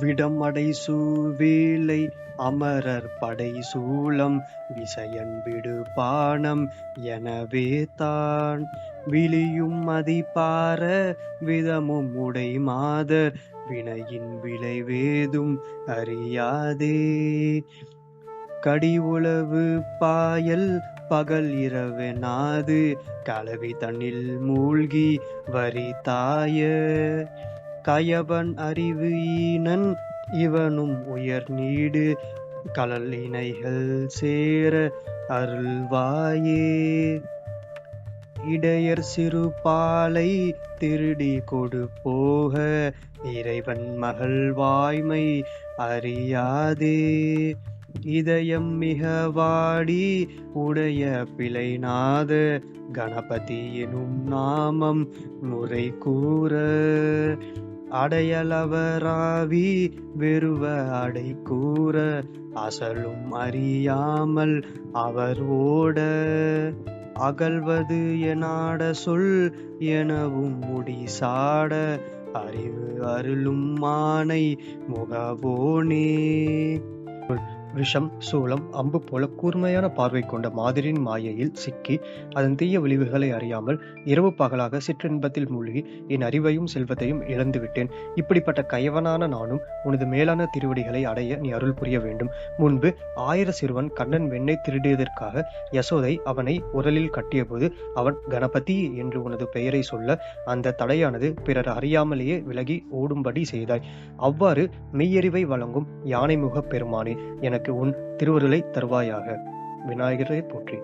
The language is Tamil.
விடமடை சூவேலை அமரர் படை சூலம் விசயன் விடுபானம் எனவே தான். விழியும் மதிப்பார விதமும் உடை மாதர் வினையின் விளைவேதும் அறியாதே. கடி உளவு பாயல் பகல் இரவெனாது கலவி தண்ணில் மூழ்கி வரி தாய. கயவன் அறிவு ஈனன் இவனும் உயர் நீடு கலல் இணைகள் சேர அருள்வாயே. இடையர் சிறு பாலை திருடி கொடு போக இறைவன் மகள் வாய்மை அறியாதே. இதயம் மிக வாடி உடைய பிழைநாத கணபதி எனும் நாமம் முறை கூற. அடையலவராவி வெறுவ அடை கூற அசலும் அறியாமல் அவர் ஓட அகல்வது எனாட சொல் எனவும் முடி சாட அறிவு அருளும் மானை முகவோனே. விஷம் சூலம் அம்பு போல கூர்மையான பார்வை கொண்ட மாதிரியின் மாயையில் சிக்கி அதன் தீய விளைவுகளை அறியாமல் இரவு பகலாக சிற்றின்பத்தில் மூழ்கி என் அறிவையும் செல்வத்தையும் இழந்துவிட்டேன் இப்படிப்பட்ட கயவனான நானும் உனது மேலான திருவடிகளை அடைய நீ அருள் புரிய வேண்டும். முன்பு ஆயிர சிறுவன் கண்ணன் வெண்ணை திருடியதற்காக யசோதை அவனை உரலில் கட்டியபோது அவன் கணபதி என்று உனது பெயரை சொல்ல அந்த தடையானது பிறர் அறியாமலேயே விலகி ஓடும்படி செய்தாய். அவ்வாறு மெய்யறிவை வழங்கும் யானைமுக பெருமானே எனக்கு உன் திருவருளை தருவாயாக. விநாயகரை போற்றி.